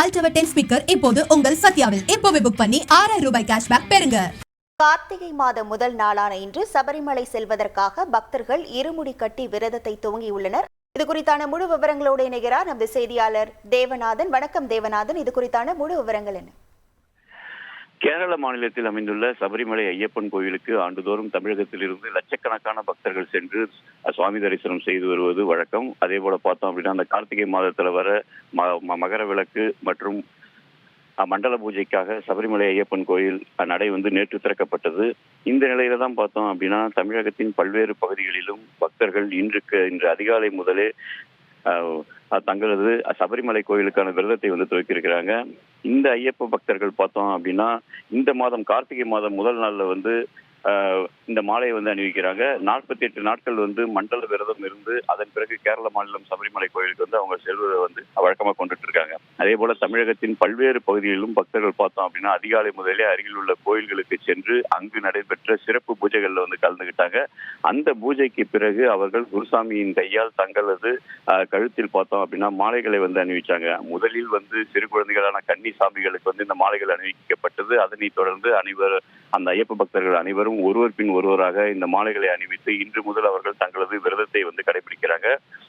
அல்டவர் ten speaker இப்போது உங்கள் சத்யாவில். இப்போவே புக் பண்ணி ஆறாயிரம் ரூபாய் கேஷ்பேக் பெறுங்க. கார்த்திகை மாத முதல் நாளான இன்று சபரிமலை செல்வதற்காக பக்தர்கள் இருமுடி கட்டி விரதத்தை துவங்கியுள்ளனர் இது குறித்தான முழு விவரங்களோடு இணைகிறார் நமது செய்தியாளர் தேவநாதன். வணக்கம் தேவநாதன். இது குறித்தான முழு விவரங்கள் என்ன? கேரள மாநிலத்தில் அமைந்துள்ள சபரிமலை ஐயப்பன் கோயிலுக்கு ஆண்டுதோறும் தமிழகத்தில் இருந்து லட்சக்கணக்கான பக்தர்கள் சென்று சுவாமி தரிசனம் செய்து வருவது வழக்கம். அதே போல பார்த்தோம் அப்படின்னா அந்த கார்த்திகை மாதத்துல வர ம- ம- மகர விளக்கு மற்றும் மண்டல பூஜைக்காக சபரிமலை ஐயப்பன் கோயில் நடை வந்து நேற்று திறக்கப்பட்டது. இந்த நிலையில தான் பார்த்தோம் அப்படின்னா தமிழகத்தின் பல்வேறு பகுதிகளிலும் பக்தர்கள் இன்று இன்று அதிகாலை முதலே தங்களது சபரிமலை கோயிலுக்கான விரதத்தை வந்து துவக்கியிருக்கிறாங்க. இந்த ஐயப்ப பக்தர்கள் பார்த்தோம் அப்படின்னா இந்த மாதம் கார்த்திகை மாதம் முதல் நாள்ல வந்து இந்த மாலையை வந்து அணிவிக்கிறாங்க. நாற்பத்தி எட்டு நாட்கள் வந்து மண்டல விரதம் இருந்து அதன் பிறகு கேரள மாநிலம் சபரிமலை கோயிலுக்கு வந்து அவங்க செல்வதை வந்து வழக்கமாக கொண்டுட்டு இருக்காங்க. அதே போல தமிழகத்தின் பல்வேறு பகுதிகளிலும் பக்தர்கள் பார்த்தோம் அப்படின்னா அதிகாலை முதலே அருகில் உள்ள கோயில்களுக்கு சென்று அங்கு நடைபெற்ற சிறப்பு பூஜைகள்ல வந்து கலந்துக்கிட்டாங்க அந்த பூஜைக்கு பிறகு அவர்கள் குருசாமியின் கையால் தங்களது கழுத்தில் பார்த்தோம் அப்படின்னா மாலைகளை வந்து அணிவிச்சாங்க. முதலில் வந்து சிறு குழந்தைகளான கன்னி சாமிகளுக்கு வந்து இந்த மாலைகள் அணிவிக்கப்பட்டது. அதனைத் தொடர்ந்து அனைவர் அந்த ஐயப்ப பக்தர்கள் அனைவரும் ஒருவர் பின் ஒருவராக இந்த மாலைகளை அணிவித்து இன்று முதல் அவர்கள் தங்களது விரதத்தை வந்து கடைபிடிக்கிறாங்க.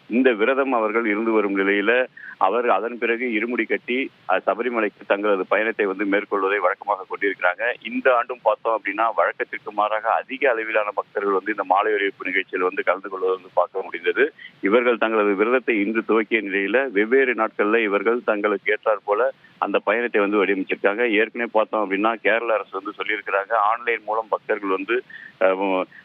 இந்த விரதம் அவர்கள் இருந்து வரும் நிலையில அவர் அதன் பிறகு இருமுடி கட்டி சபரிமலைக்கு தங்களது பயணத்தை வந்து மேற்கொள்வதை வழக்கமாக கொண்டிருக்கிறாங்க. இந்த ஆண்டும் பார்த்தோம் அப்படின்னா வழக்கத்திற்கு மாறாக அதிக அளவிலான பக்தர்கள் வந்து இந்த மாலை அறிவிப்பு நிகழ்ச்சியில் வந்து கலந்து கொள்வதை வந்து பார்க்க முடிந்தது. இவர்கள் தங்களது விரதத்தை இன்று துவக்கிய நிலையில வெவ்வேறு நாட்களில் இவர்கள் தங்களுக்கு ஏற்றாற் போல அந்த பயணத்தை வந்து வடிவமைச்சிருக்காங்க. ஏற்கனவே பார்த்தோம் அப்படின்னா கேரள அரசு வந்து சொல்லியிருக்கிறாங்க. ஆன்லைன் மூலம் பக்தர்கள் வந்து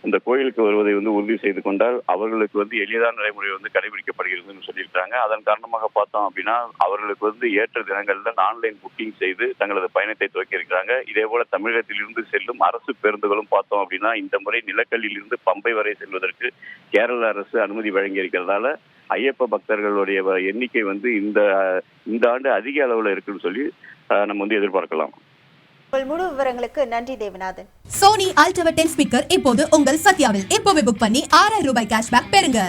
இந்த கோயிலுக்கு வருவதை வந்து உறுதி செய்து கொண்டால் அவர்களுக்கு வந்து எளிதான நடைமுறை வந்து கடைபிடிக்கப்படுகிறதுன்னு சொல்லியிருக்காங்க அதன் காரணமாக பார்த்தோம் அப்படின்னா அவர்களுக்கு வந்து ஏற்ற தினங்களில் ஆன்லைன் புக்கிங் செய்து தங்களது பயணத்தை துவக்கி இருக்கிறாங்க இதே போல தமிழகத்திலிருந்து செல்லும் அரசு பேருந்துகளும் பார்த்தோம் அப்படின்னா இந்த முறை நிலக்கல்லிலிருந்து பம்பை வரை செல்வதற்கு கேரள அரசு அனுமதி வழங்கி இருக்கிறதால ஐயப்ப பக்தர்களுடைய எண்ணிக்கை வந்து இந்த இந்த ஆண்டு அதிக அளவுல இருக்குன்னு சொல்லி நம்ம வந்து எதிர்பார்க்கலாம். உங்கள் முழு விவரங்களுக்கு நன்றி தேவநாதன். சோனி அல்டவர் டென் ஸ்பீக்கர் இப்போது உங்கள் சத்யாவில். இப்போவே புக் பண்ணி ஆறாயிரம் ரூபாய் கேஷ்பேக் பெறுங்க.